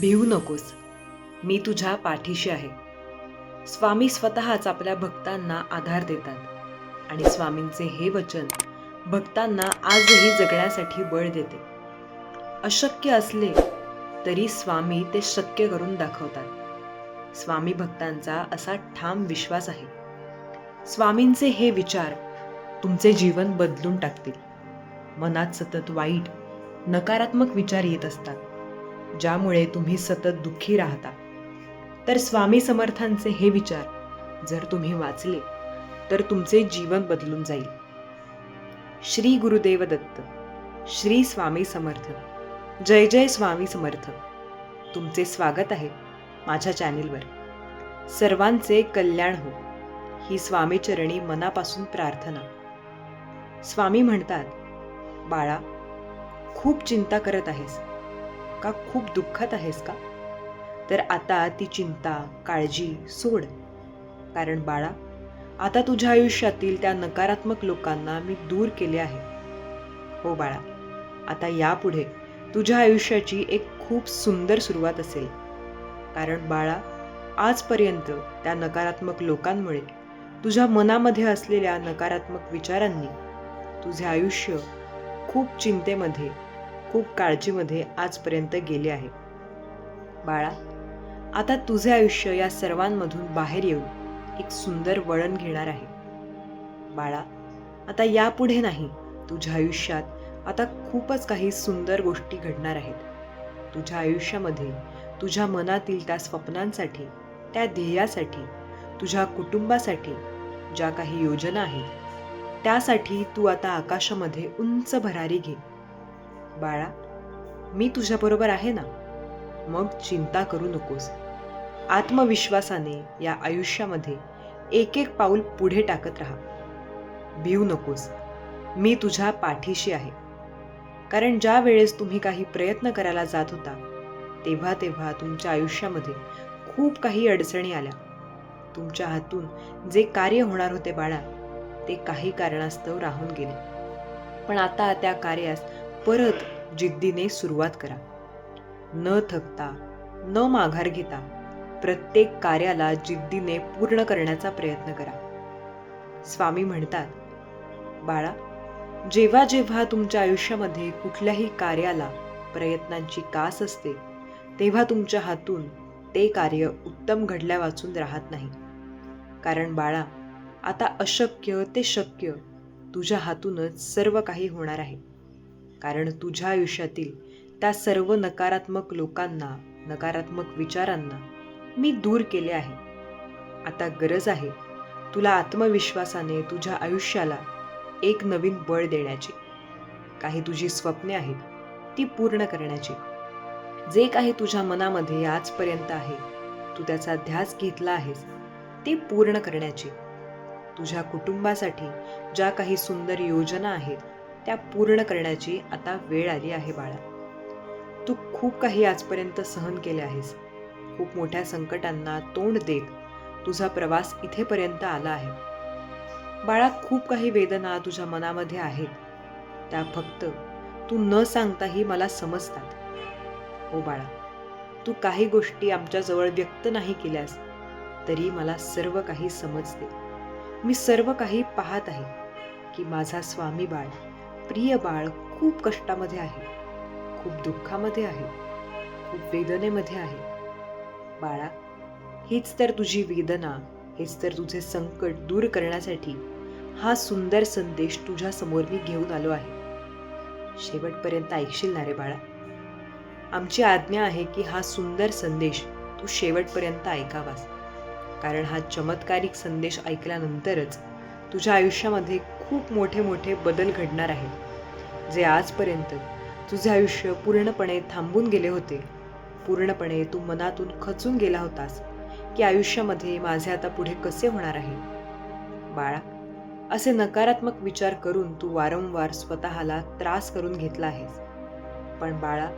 भिवू नकोस. मी तुझ्या पाठीशी आहे. स्वामी स्वतःच आपल्या भक्तांना आधार देतात. आणि स्वामींचे हे वचन भक्तांना आजही जगण्यासाठी बळ देते. अशक्य असले तरी स्वामी ते शक्य करून दाखवतात. स्वामी भक्तांचा असा ठाम विश्वास आहे. स्वामींचे हे विचार तुमचे जीवन बदलून टाकतील. मनात सतत वाईट नकारात्मक विचार येत असतात. ज्यामुळे तुम्ही सतत दुःखी राहता. तर स्वामी समर्थांचे हे विचार जर तुम्ही वाचले तर तुमचे जीवन बदलून जाईल. श्री गुरुदेव दत्त श्री स्वामी समर्थ. जय जय स्वामी समर्थ. तुमचे स्वागत आहे माझ्या चॅनेलवर. सर्वांचे कल्याण हो. ही स्वामीचरणी मनापासून प्रार्थना. स्वामी म्हणतात बाळा खूप चिंता करत आहेस. का खूप दुःखात आहेस का? तर आता ती चिंता काळजी सोड. कारण बाळा आता तुझ्या आयुष्यातील त्या नकारात्मक लोकांना मी दूर केले आहे. हो बाळा आता यापुढे तुझ्या आयुष्याची एक खूप सुंदर सुरुवात असेल. कारण बाळा आजपर्यंत त्या नकारात्मक लोकांमुळे तुझ्या मनामध्ये असलेल्या नकारात्मक विचारांनी तुझे आयुष्य खूप चिंतेमध्ये खूप काळजीमध्ये आजपर्यंत गेले आहे. बाळा आता तुझे आयुष्य या सर्वांमधून बाहेर येऊन एक सुंदर वळण घेणार आहे. बाळा आता यापुढे नाही. तुझ्या आयुष्यात आता खूपच काही सुंदर गोष्टी घडणार आहेत. तुझ्या आयुष्यामध्ये तुझ्या मनातील त्या स्वप्नांसाठी त्या ध्येयासाठी तुझ्या कुटुंबासाठी ज्या काही योजना आहेत त्यासाठी तू आता आकाशामध्ये उंच भरारी घे. बाळा मी तुझ्याबरोबर आहे ना? मग चिंता करू नकोस. आत्मविश्वासाने या आयुष्यामध्ये एक एक पाऊल पुढे टाकत राहा. भिऊ नकोस. मी तुझ्या पाठीशी आहे. कारण ज्या वेळेस तुम्ही काही प्रयत्न करायला जात होता तेव्हा तेव्हा तुमच्या आयुष्यामध्ये खूप काही अडचणी आल्या. तुमच्या हातून जे कार्य होणार होते बाळा ते काही कारणास्तव राहून गेले. पण आता त्या कार्यास परत जिद्दीने सुरुवात करा. न थकता न माघार घेता प्रत्येक कार्याला जिद्दीने पूर्ण करण्याचा प्रयत्न करा. स्वामी म्हणतात बाळा जेव्हा जेव्हा तुमच्या आयुष्यामध्ये कुठल्याही कार्याला प्रयत्नांची कास असते तेव्हा तुमच्या हातून ते कार्य उत्तम घडल्या वाचून राहत नाही. कारण बाळा आता अशक्य ते शक्य तुझ्या हातूनच सर्व काही होणार आहे. कारण तुझ्या आयुष्यातील त्या सर्व नकारात्मक लोकांना नकारात्मक विचारांना मी दूर केले आहे. आता गरज आहे तुला आत्मविश्वासाने तुझ्या आयुष्याला एक नवीन बळ देण्याची. काही तुझी स्वप्ने आहेत ती पूर्ण करण्याची. जे काही तुझ्या मनामध्ये आजपर्यंत आहे तू त्याचा ध्यास घेतला आहेस ते पूर्ण करण्याची. तुझ्या कुटुंबासाठी ज्या काही सुंदर योजना आहेत त्या पूर्ण करण्याची आता वेळ आली आहे बाळा. तू खूप काही आजपर्यंत सहन केले आहेस. खूप मोठ्या संकटांना तोंड देत तुझा प्रवास इथेपर्यंत आला आहे. बाळा खूप काही वेदना तुझ्या मनामध्ये आहेत. त्या फक्त तू न सांगताही मला समजतात. हो बाळा तू काही गोष्टी आमच्याजवळ व्यक्त नाही केल्यास तरी मला सर्व काही समजते. मी सर्व काही पाहत आहे की माझा स्वामी बाळ प्रिय बाळ खूप कष्टामध्ये आहे. खूप दुःखामध्ये आहे. खूप वेदनेमध्ये आहे. बाळा हीच तर तुझी वेदना हेच तर तुझे संकट दूर करण्यासाठी हा सुंदर संदेश तुझ्या समोर मी घेऊन आलो आहे. शेवटपर्यंत ऐकशील ना रे बाळा? आमची आज्ञा आहे की हा सुंदर संदेश तू शेवटपर्यंत ऐकावास. कारण हा चमत्कारिक संदेश ऐकल्यानंतरच तुझ्या आयुष्यामध्ये खूप मोठे मोठे बदल घडणार आहेत जे आजपर्यंत तुझे आयुष्य पूर्णपणे थांबून गेले होते. पूर्णपणे तू मनातून खचून गेला होतास की आयुष्यामध्ये माझे आता पुढे कसे होणार आहे. बाळा असे नकारात्मक विचार करून तू वारंवार स्वतःला त्रास करून घेतला आहेस. पण बाळा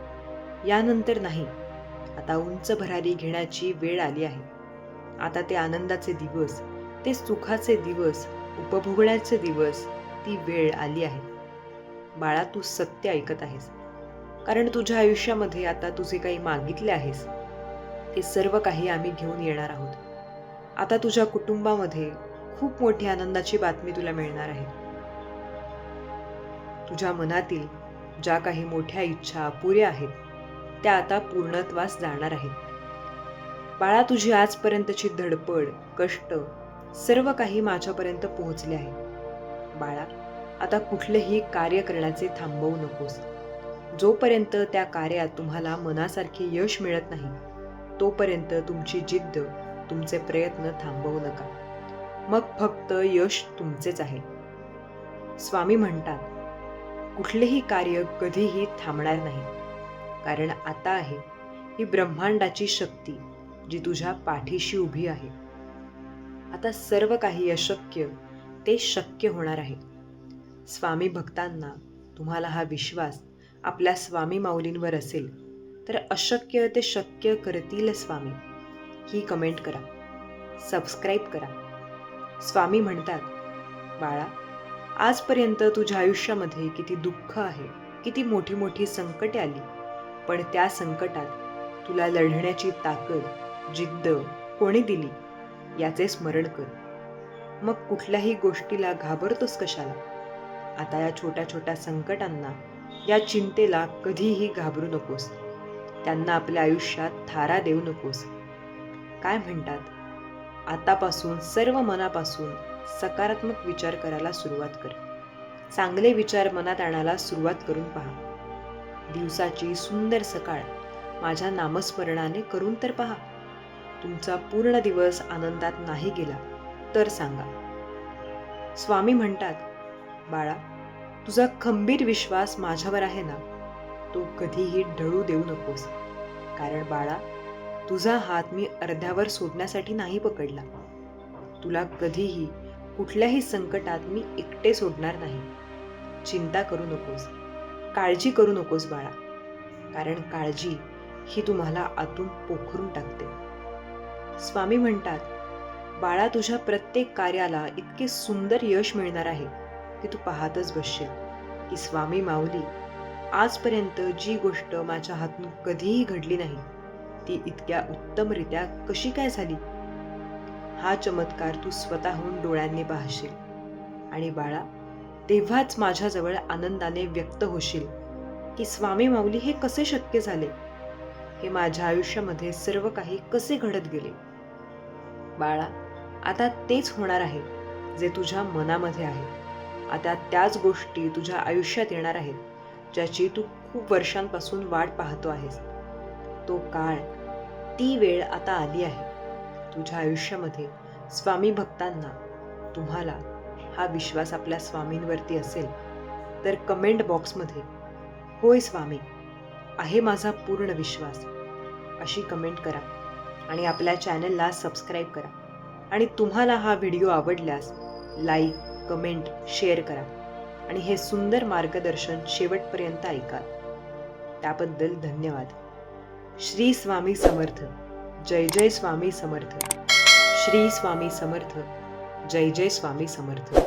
यानंतर नाही. आता उंच भरारी घेण्याची वेळ आली आहे. आता ते आनंदाचे दिवस ते सुखाचे दिवस उपभोगण्याचे दिवस ती वेळ आली आहे. बाळा तू सत्य ऐकत आहेस. कारण तुझ्या आयुष्यामध्ये आता तुझे काही मागितले आहेस. ते सर्व काही आम्ही घेऊन येणार आहोत. आता तुझ्या कुटुंबामध्ये खूप मोठी आनंदाची बातमी तुला मिळणार आहे. तुझ्या मनातील ज्या काही मोठ्या इच्छा अपुऱ्या आहेत त्या आता पूर्णत्वास जाणार आहेत. बाळा तुझी आजपर्यंतची धडपड कष्ट सर्व काही माझ्यापर्यंत पोहोचले आहे. बाळा आता कुठलेही कार्य करण्याचे थांबवू नकोस. जोपर्यंत त्या कार्यात तुम्हाला मनासारखे यश मिळत नाही तोपर्यंत तुमची जिद्द तुमचे प्रयत्न थांबवू नका. मग फक्त यश तुमचेच आहे. स्वामी म्हणतात कुठलेही कार्य कधीही थांबणार नाही. कारण आता आहे ही ब्रह्मांडाची शक्ती जी तुझ्या पाठीशी उभी आहे. आता सर्व काही अशक्य ते शक्य होणार आहे. स्वामी भक्तांना तुम्हाला हा विश्वास आपल्या स्वामी माऊलींवर असेल तर अशक्य ते शक्य करतील स्वामी. ही कमेंट करा. सबस्क्राईब करा. स्वामी म्हणतात बाळा आजपर्यंत तुझ्या आयुष्यामध्ये किती दुःख आहे किती मोठी मोठी संकटे आली पण त्या संकटात तुला लढण्याची ताकद जिद्द कोणी दिली? याचे स्मरण कर. मग कुठल्याही गोष्टीला घाबरतोस कशाला? आता या छोट्या छोट्या संकटांना या चिंतेला कधीही घाबरू नकोस. त्यांना आपल्या आयुष्यात थारा देऊ नकोस. काय म्हणतात? आतापासून सर्व मनापासून सकारात्मक विचार करायला सुरुवात कर. चांगले विचार मनात आणायला सुरुवात करून पहा. दिवसाची सुंदर सकाळ माझ्या नामस्मरणाने करून तर पहा. तुमचा पूर्ण दिवस आनंदात नाही गेला तर सांगा. स्वामी म्हणतात बाळा तुझा खंबीर विश्वास माझ्यावर आहे ना? तो कधीही ढळू देऊ नकोस. कारण बाळा तुझा हात मी अर्ध्यावर सोडण्यासाठी नाही पकडला. तुला कधीही कुठल्याही संकटात मी एकटे सोडणार नाही. चिंता करू नकोस. काळजी करू नकोस बाळा. कारण काळजी ही तुम्हाला आतून पोखरून टाकते. स्वामी म्हणतात बाळा तुझ्या प्रत्येक कार्याला इतके सुंदर यश मिळणार आहे की तू पाहतच बसशील की स्वामी माऊली आजपर्यंत जी गोष्ट माझ्या हातून कधीही घडली नाही ती इतक्या उत्तमरित्या कशी काय झाली? हा चमत्कार तू स्वतःहून डोळ्यांनी पाहशील. आणि बाळा तेव्हाच माझ्याजवळ आनंदाने व्यक्त होशील की स्वामी माऊली हे कसे शक्य झाले? हे माझ्या आयुष्यामध्ये सर्व काही कसे घडत गेले? बाळा आता तेच होणार आहे जे तुझ्या मनामध्ये आहे. आता त्याच गोष्टी तुझ्या आयुष्यात येणार आहेत ज्याची तू खूप वर्षांपासून वाट पाहतो आहेस. तो काळ ती वेळ आता आली आहे. तुझ्या आयुष्यामध्ये स्वामी भक्तांना तुम्हाला हा विश्वास आपल्या स्वामींवरती असेल तर कमेंट बॉक्समध्ये होय स्वामी आहे माझा पूर्ण विश्वास. अशी कमेंट करा. आणि आपल्या चॅनलला सबस्क्राईब करा. आणि तुम्हाला हा व्हिडिओ आवडल्यास लाईक कमेंट शेअर करा. आणि हे सुंदर मार्गदर्शन शेवटपर्यंत ऐका. त्याबद्दल धन्यवाद. श्री स्वामी समर्थ. जय जय स्वामी समर्थ. श्री स्वामी समर्थ. जय जय स्वामी समर्थ.